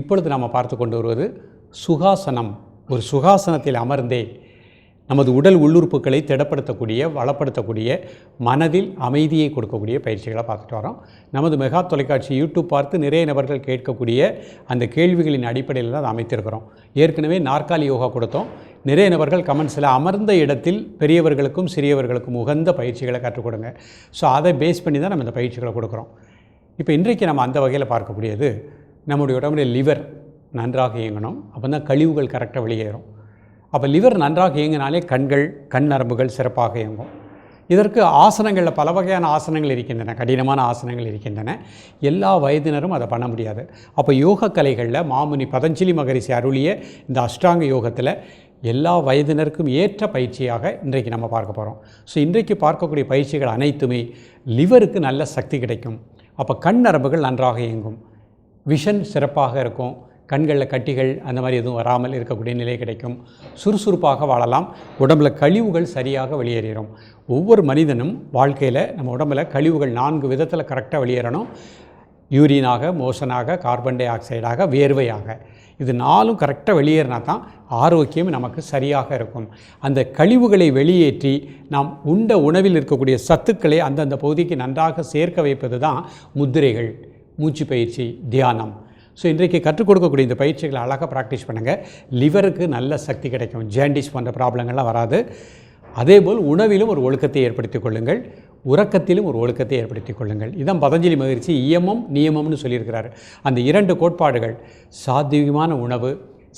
இப்பொழுது நாம் பார்த்து கொண்டு வருவது சுகாசனம். ஒரு சுகாசனத்தில் அமர்ந்தே நமது உடல் உள்ளுறுப்புகளை திடப்படுத்தக்கூடிய வளப்படுத்தக்கூடிய மனதில் அமைதியை கொடுக்கக்கூடிய பயிற்சிகளை பார்த்துட்டு வரோம். நமது மெகா தொலைக்காட்சி யூடியூப் பார்த்து நிறைய நபர்கள் கேட்கக்கூடிய அந்த கேள்விகளின் அடிப்படையில் தான் அதை அமைத்திருக்கிறோம். ஏற்கனவே நாற்காலி யோகா கொடுத்தோம். நிறைய நபர்கள் கமெண்ட்ஸில் அமர்ந்த இடத்தில் பெரியவர்களுக்கும் சிறியவர்களுக்கும் உகந்த பயிற்சிகளை கற்றுக் கொடுங்க. ஸோ அதை பேஸ் பண்ணி தான் நம்ம இந்த பயிற்சிகளை கொடுக்குறோம். இப்போ இன்றைக்கு நம்ம அந்த வகையில் பார்க்கக்கூடியது நம்முடைய உடம்புடைய லிவர் நன்றாக இயங்கணும். அப்போ தான் கழிவுகள் கரெக்டாக வெளியேறும். அப்போ லிவர் நன்றாக இயங்கினாலே கண்கள் கண் நரம்புகள் சிறப்பாக இயங்கும். இதற்கு ஆசனங்களில் பல வகையான ஆசனங்கள் இருக்கின்றன. கடினமான ஆசனங்கள் இருக்கின்றன. எல்லா வயதினரும் அதை பண்ண முடியாது. அப்போ யோக கலைகளில் மாமுனி பதஞ்சலி மகரிஷி அருளிய இந்த அஷ்டாங்க யோகத்தில் எல்லா வயதினருக்கும் ஏற்ற பயிற்சியாக இன்றைக்கு நம்ம பார்க்க போகிறோம் ஸோ இன்றைக்கு பார்க்கக்கூடிய பயிற்சிகள் அனைத்துமே லிவருக்கு நல்ல சக்தி கிடைக்கும். அப்போ கண் நரம்புகள் நன்றாக இயங்கும். விஷன் சிறப்பாக இருக்கும். கண்களில் கட்டிகள் அந்த மாதிரி எதுவும் வராமல் இருக்கக்கூடிய நிலை கிடைக்கும். சுறுசுறுப்பாக வாழலாம். உடம்புல கழிவுகள் சரியாக வெளியேறிடும். ஒவ்வொரு மனிதனும் வாழ்க்கையில் நம்ம உடம்புல கழிவுகள் நான்கு விதத்தில் கரெக்டாக வெளியேறணும். யூரினாக மோஷனாக கார்பன் டை ஆக்சைடாக வேர்வையாக. இது நாலும் கரெக்டாக வெளியேறினா தான் ஆரோக்கியம் நமக்கு சரியாக இருக்கும். அந்த கழிவுகளை வெளியேற்றி நாம் உண்ட உணவில் இருக்கக்கூடிய சத்துக்களை அந்தந்த பகுதிக்கு நன்றாக சேர்க்க வைப்பது தான் முத்திரைகள். மூச்சு பயிற்சி தியானம். ஸோ இன்றைக்கு கற்றுக் கொடுக்கக்கூடிய இந்த பயிற்சிகளை அழகாக ப்ராக்டிஸ் பண்ணுங்கள் லிவருக்கு நல்ல சக்தி கிடைக்கும். ஜேண்டிஸ் போன்ற ப்ராப்ளங்கள்லாம் வராது. அதேபோல் உணவிலும் ஒரு ஒழுக்கத்தை ஏற்படுத்திக் கொள்ளுங்கள். உறக்கத்திலும் ஒரு ஒழுக்கத்தை ஏற்படுத்திக் கொள்ளுங்கள். இதான் பதஞ்சலி மகிழ்ச்சி. இயமம் நியமம்னு சொல்லியிருக்கிறார். அந்த இரண்டு கோட்பாடுகள் சாத்தியமான உணவு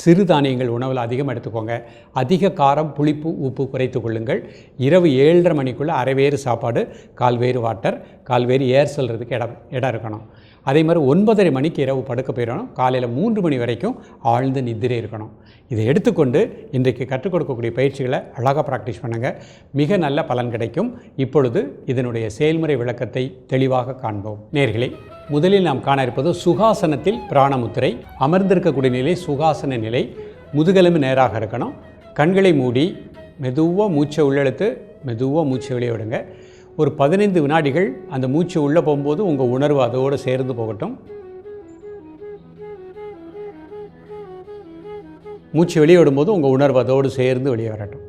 சிறுதானியங்கள் உணவில் அதிகம் எடுத்துக்கோங்க. அதிக காரம் புளிப்பு உப்பு குறைத்து கொள்ளுங்கள். இரவு ஏழரை மணிக்குள்ளே அரைவேறு சாப்பாடு கால்வேறு வாட்டர் கால்வேறு ஏர் சொல்கிறதுக்கு இடம் இடம் இருக்கணும். அதே மாதிரி ஒன்பதரை மணிக்கு இரவு படுக்க போயிடணும். காலையில் மூன்று மணி வரைக்கும் ஆழ்ந்த நித்திரை இருக்கணும். இதை எடுத்துக்கொண்டு இன்றைக்கு கற்றுக் கொடுக்கக்கூடிய பயிற்சிகளை அழகாக ப்ராக்டிஸ் பண்ணுங்கள் மிக நல்ல பலன் கிடைக்கும். இப்பொழுது இதனுடைய செயல்முறை விளக்கத்தை தெளிவாக காண்போம். நேர்களே முதலில் நாம் காண இருப்பது சுகாசனத்தில் பிராணமுத்திரை. அமர்ந்திருக்கக்கூடிய நிலை சுகாசன நிலை. முதுகெலும்பு நேராக இருக்கணும். கண்களை மூடி மெதுவாக மூச்சை உள்ளெழுத்து மெதுவாக மூச்சை வெளியே விடுங்க. ஒரு பதினைந்து வினாடிகள் அந்த மூச்சு உள்ளே போகும்போது உங்கள் உணர்வு அதோடு சேர்ந்து போகட்டும். மூச்சு வெளியே விடும்போது உங்கள் உணர்வு அதோடு சேர்ந்து வெளியே வரட்டும்.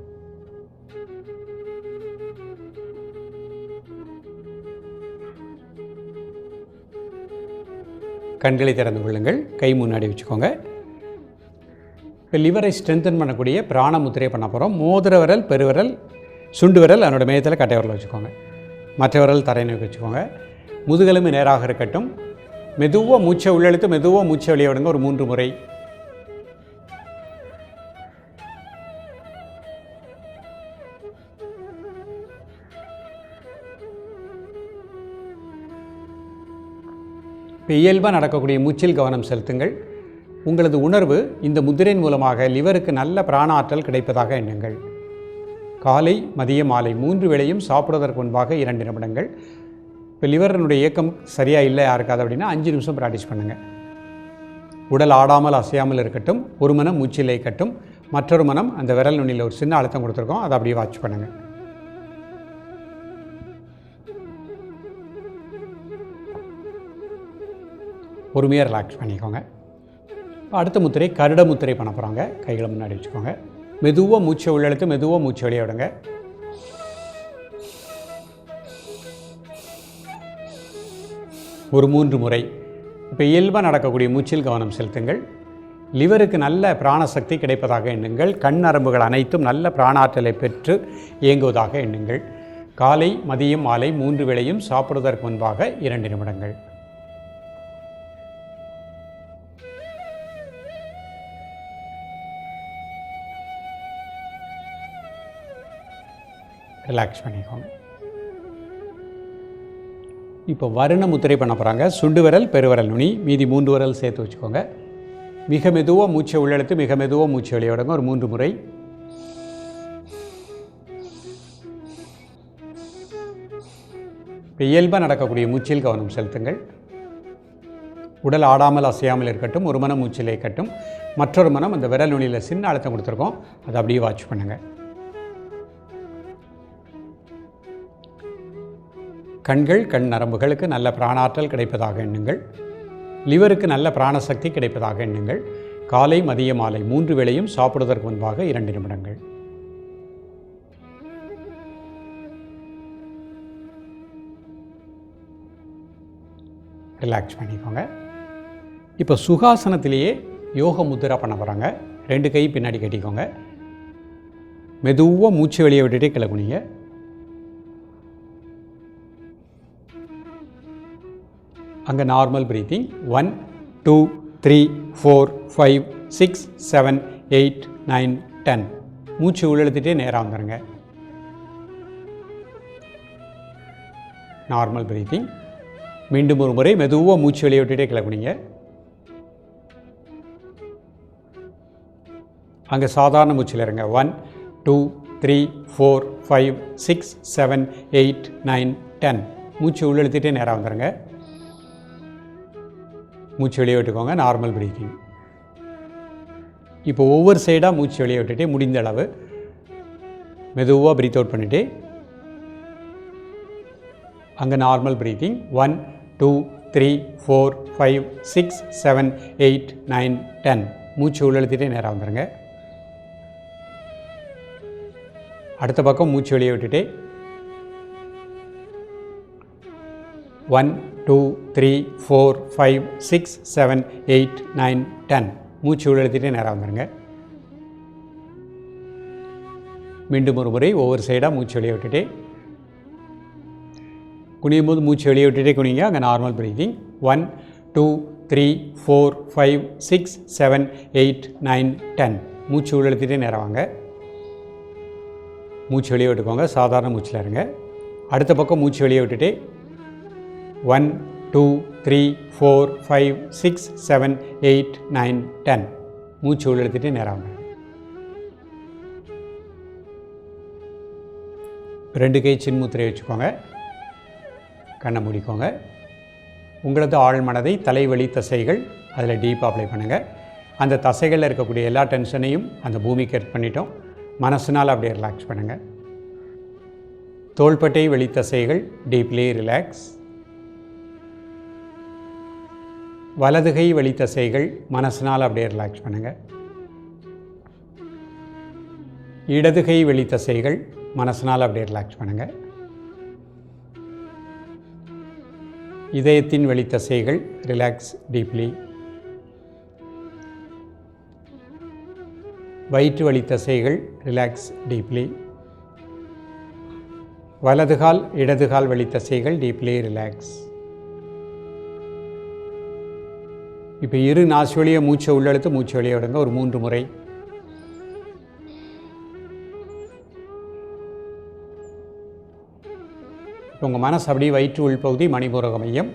கண்களை திறந்து கொள்ளுங்கள். கை முன்னாடி வச்சுக்கோங்க. இப்போ லிவரை ஸ்ட்ரென்தன் பண்ணக்கூடிய பிராண முத்திரையை பண்ண போகிறோம் மோதிர விரல் பெருவிரல் சுண்டு விரல் அதனோட மேயத்தில் கட்டை விரல் வச்சுக்கோங்க. மற்றவர்கள் தரை நோக்கி வச்சுக்கோங்க. முதுகெலும்பு நேராக இருக்கட்டும். மெதுவாக மூச்சை உள்ளெழுத்து மெதுவாக மூச்சை வெளியே விடுங்க. ஒரு மூன்று முறை. இப்போ இயல்பாக நடக்கக்கூடிய மூச்சில் கவனம் செலுத்துங்கள். உங்களது உணர்வு இந்த முதிரையின் மூலமாக லிவருக்கு நல்ல பிராணாற்றல் கிடைப்பதாக எண்ணுங்கள். காலை மதிய மாலை மூன்று வேளையும் சாப்பிடுவதற்கு முன்பாக இரண்டு நிமிடங்கள். இப்போ லிவரனுடைய இயக்கம் சரியாக இல்லை யாருக்காது அப்படின்னா அஞ்சு நிமிஷம் ப்ராக்டிஸ் பண்ணுங்கள் உடல் ஆடாமல் அசையாமல் இருக்கட்டும் ஒரு மனம் மூச்சில் இருக்கட்டும் மற்றொரு மனம் அந்த விரல் நுனியில் ஒரு சின்ன அழுத்தம் கொடுத்துருக்கோம் அதை அப்படியே வாட்ச் பண்ணுங்கள் பொறுமையாக ரிலாக்ஸ் பண்ணிக்கோங்க. அடுத்த முத்திரை கருட முத்திரை பண்ண போகிறாங்க கைகளை முன்னாடி வச்சுக்கோங்க. மெதுவாக மூச்சை உள்ளெழுத்து மெதுவாக மூச்சை வெளியே விடுங்க. ஒரு மூன்று முறை. இப்போ இயல்பாக நடக்கக்கூடிய மூச்சில் கவனம் செலுத்துங்கள். லிவருக்கு நல்ல பிராணசக்தி கிடைப்பதாக எண்ணுங்கள். கண் நரம்புகள் அனைத்தும் நல்ல பிராணாற்றலை பெற்று இயங்குவதாக எண்ணுங்கள். காலை மதியம் மாலை மூன்று வேளையும் சாப்பிடுவதற்கு முன்பாக இரண்டு நிமிடங்கள். ரிலாக்ஸ் பண்ணிக்கோங்க. இப்போ வருண முத்திரை பண்ண போகிறாங்க சுண்டு விரல் பெருவரல் நுனி மீதி மூன்று விரல் சேர்த்து வச்சுக்கோங்க. மிக மெதுவாக மூச்சை உள்ளெடுத்து மிக மெதுவாக மூச்சை வெளியிடுங்க ஒரு மூன்று முறை. இப்போ இயல்பாக நடக்கக்கூடிய மூச்சில் கவனம் செலுத்துங்கள். உடல் ஆடாமல் அசையாமல் இருக்கட்டும் ஒரு மனம் மூச்சிலே இருக்கட்டும் மற்றொரு மனம் அந்த விரல் நுனியில் சின்ன அழுத்தம் கொடுத்துருக்கோம். அதை அப்படியே வாட்ச் பண்ணுங்கள் கண்கள் கண் நரம்புகளுக்கு நல்ல பிராணாற்றல் கிடைப்பதாக எண்ணுங்கள். லிவருக்கு நல்ல பிராணசக்தி கிடைப்பதாக எண்ணுங்கள். காலை மதிய மாலை மூன்று வேளையும் சாப்பிடுவதற்கு முன்பாக இரண்டு நிமிடங்கள். ரிலாக்ஸ் பண்ணிக்கோங்க. இப்போ சுகாசனத்திலேயே யோக முத்திரா பண்ண போகிறாங்க ரெண்டு கை பின்னாடி கட்டிக்கோங்க. மெதுவாக மூச்சு வெளியே விட்டுட்டே கிளம்புனீங்க. அங்கே normal breathing one two three four five six seven eight nine ten மூச்சு உள்ளெழுத்துட்டே நேராக வந்துடுங்க நார்மல் ப்ரீத்திங் மீண்டும் ஒரு முறை மெதுவாக மூச்சு வெளியே விட்டுட்டே கிளம்புனீங்க அங்கே சாதாரண மூச்சில் இருங்க. One two three four five six seven eight nine ten மூச்சு உள்ளெழுத்துட்டே நேராக வந்துடுங்க மூச்சு வெளியே விட்டுக்கோங்க நார்மல் ப்ரீத்திங் இப்போ ஒவ்வொரு சைடாக மூச்சு வெளியே விட்டுட்டு முடிந்த அளவு மெதுவாக ப்ரீத் அவுட் பண்ணிவிட்டு அங்கே normal breathing one two three four five six seven eight nine ten மூச்சு உள்ளழுத்திட்டே நேராக வந்துடுங்க அடுத்த பக்கம் மூச்சு வெளியே விட்டுட்டு one two three four five six seven eight nine ten. மூச்சு உள்ளெழுத்திட்டே நேராக வந்துடுங்க மீண்டும் ஒரு முறை ஒவ்வொரு சைடாக மூச்சு வெளியே விட்டுட்டு. குனியும் போது மூச்சு வெளியே விட்டுட்டே குனிங்க. அங்கே normal breathing one two three four five six seven eight nine ten மூச்சு உள்ளெழுத்திட்டே நேரம் வாங்க. மூச்சு வெளியே விட்டுக்கோங்க. சாதாரண மூச்சில் இருங்க. அடுத்த பக்கம் மூச்சு வெளியே விட்டுட்டு one two three four five six seven eight nine ten. மூச்சு உள்ளெடுத்துட்டு நேரம் ரெண்டு கை சின்முத்திரை வச்சுக்கோங்க. கண்ணை முடிக்கோங்க. உங்களது ஆழ் மனதை தலைவலி தசைகள் அதில் டீப்பாக அப்ளை பண்ணுங்கள் அந்த தசைகளில் இருக்கக்கூடிய எல்லா டென்ஷனையும் அந்த பூமிக்கு கட் பண்ணிட்டோம். மனசுனால் அப்படியே ரிலாக்ஸ் பண்ணுங்கள் தோள்பட்டை வெளித்தசைகள் டீப்லி ரிலாக்ஸ் வலதுகை வழி தசைகள் மனசினால் அப்படியே ரிலாக்ஸ் பண்ணுங்கள் இடதுகை வெளித்தசைகள் மனசினால் அப்படியே ரிலாக்ஸ் பண்ணுங்கள் இதயத்தின் வெளித்தசைகள் ரிலாக்ஸ் டீப்லி வயிற்று வழி தசைகள் ரிலாக்ஸ் டீப்லி வலதுகால் இடதுகால் வலி தசைகள் டீப்லி ரிலாக்ஸ் இப்போ இரு நாசி வழியை மூச்சை உள்ளெழுத்து மூச்சு வெளியே விடுங்க. ஒரு மூன்று முறை. உங்கள் மனசு அப்படியே வயிற்று உள்பகுதி மணிபூரக மையம்.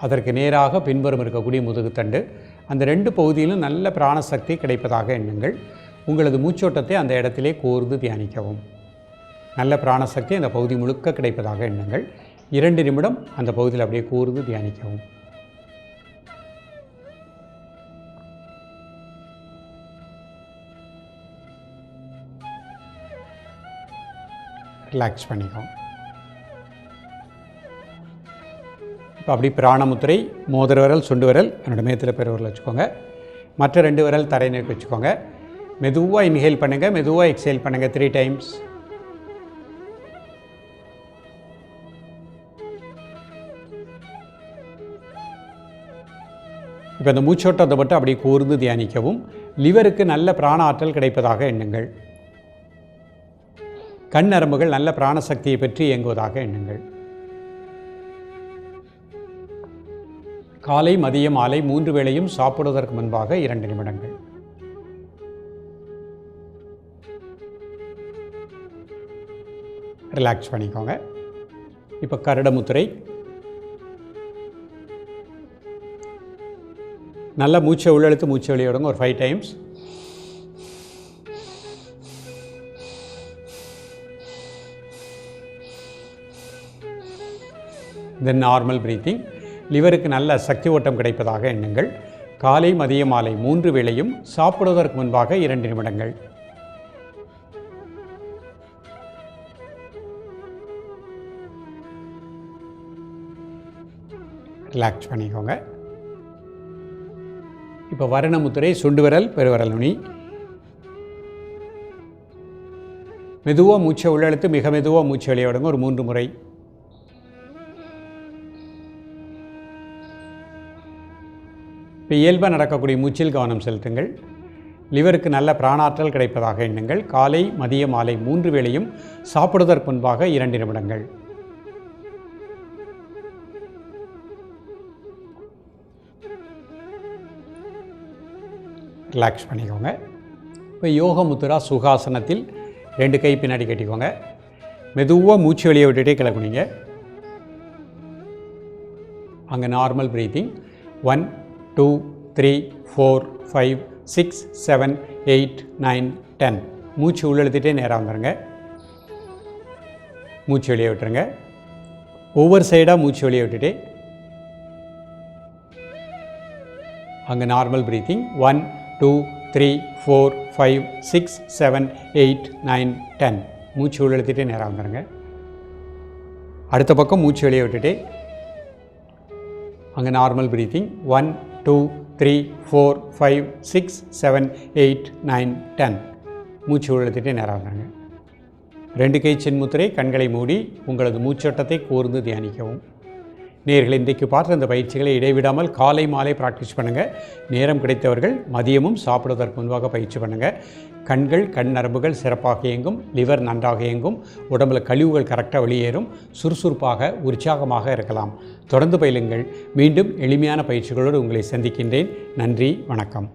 அதற்கு நேராக பின்புறம் இருக்கக்கூடிய முதுகுத்தண்டு அந்த ரெண்டு பகுதியிலும் நல்ல பிராணசக்தி கிடைப்பதாக எண்ணுங்கள். உங்களது மூச்சோட்டத்தை அந்த இடத்திலே கோர்ந்து தியானிக்கவும். நல்ல பிராணசக்தி அந்த பகுதி முழுக்க கிடைப்பதாக எண்ணுங்கள். இரண்டு நிமிடம் அந்த பகுதியில் அப்படியே கூர்ந்து தியானிக்கவும். ரிலாக்ஸ் பண்ணிக்கும் இப்போ அப்படி பிராணமுத்திரை மோதிர விரல் சுண்டு விரல் என்னோடய மேத்தில் பெருவரில் வச்சுக்கோங்க. மற்ற ரெண்டு விரல் தரை நோக்கி வச்சுக்கோங்க. மெதுவாக இன்ஹேல் பண்ணுங்கள் மெதுவாக எக்ஸேல் பண்ணுங்கள் த்ரீ டைம்ஸ் இப்போ இந்த மூச்சோட்டத்தை மட்டும் அப்படி கூர்ந்து தியானிக்கவும் லிவருக்கு நல்ல பிராண ஆற்றல் கிடைப்பதாக எண்ணுங்கள். கண் நரம்புகள் நல்ல பிராணசக்தியை பற்றி இயங்குவதாக எண்ணுங்கள். காலை மதியம் மாலை மூன்று வேளையும் சாப்பிடுவதற்கு முன்பாக இரண்டு நிமிடங்கள். ரிலாக்ஸ் பண்ணிக்கோங்க. இப்போ கருடமுத்துரை. நல்ல மூச்சை உள்ளெழுத்து மூச்சை வெளியிடுங்க ஒரு five times then normal breathing லிவருக்கு நல்ல சக்தி ஓட்டம் கிடைப்பதாக எண்ணுங்கள். காலை மதிய மாலை மூன்று வேளையும் சாப்பிடுவதற்கு முன்பாக இரண்டு நிமிடங்கள். ரிலாக்ஸ் பண்ணிக்கோங்க. இப்போ வரணமுத்திரை சுண்டு விரல் பெருவரல் நுனி. மெதுவாக மூச்சை உள்ளெழுத்து மிக மெதுவாக மூச்சு வெளியே ஒரு மூன்று முறை. இப்போ இயல்பாக நடக்கக்கூடிய மூச்சில் கவனம் செலுத்துங்கள். லிவருக்கு நல்ல பிராணாற்றல் கிடைப்பதாக எண்ணுங்கள். காலை மதிய மாலை மூன்று வேளையும் சாப்பிடுவதற்கு முன்பாக இரண்டு நிமிடங்கள். ரிலாக்ஸ் பண்ணிக்கோங்க. இப்போ யோக முத்துரா சுகாசனத்தில் ரெண்டு கை பின்னாடி கட்டிக்கோங்க. மெதுவாக மூச்சு வெளியே விட்டுட்டே கிளக்குனீங்க அங்கே normal breathing one two three four five six seven eight nine ten. மூச்சு உள்ளெழுத்துட்டே நேராக வந்துடுங்க மூச்சு வெளியே விட்டுருங்க. ஒவ்வொரு சைடாக மூச்சு வெளியே விட்டுட்டு. அங்கே normal breathing one two three four five six seven eight nine ten. மூச்சு உள்ளெழுத்துட்டே நேராக வந்துடுங்க அடுத்த பக்கம் மூச்சு வெளியே விட்டுட்டு. அங்கே normal breathing one two three four five six seven eight nine ten. மூச்சு உள்ளத்திட்டே நேரம் வந்துடுங்க ரெண்டு கை சின்முத்திரை கண்களை மூடி உங்களது மூச்சோட்டத்தை கூர்ந்து தியானிக்கவும். நேர்கள் இன்றைக்கு பார்த்த இந்த பயிற்சிகளை இடைவிடாமல் காலை மாலை ப்ராக்டிஸ் பண்ணுங்கள் நேரம் கிடைத்தவர்கள் மதியமும் சாப்பிடுவதற்கு முன்பாக பயிற்சி பண்ணுங்கள் கண்கள் கண் நரம்புகள் சிறப்பாக இயங்கும் லிவர் நன்றாக இயங்கும் உடம்புல கழிவுகள் கரெக்டாக வெளியேறும் சுறுசுறுப்பாக உற்சாகமாக இருக்கலாம். தொடர்ந்து பயிலுங்கள். மீண்டும் எளிமையான பயிற்சிகளோடு உங்களை சந்திக்கின்றேன். நன்றி வணக்கம்.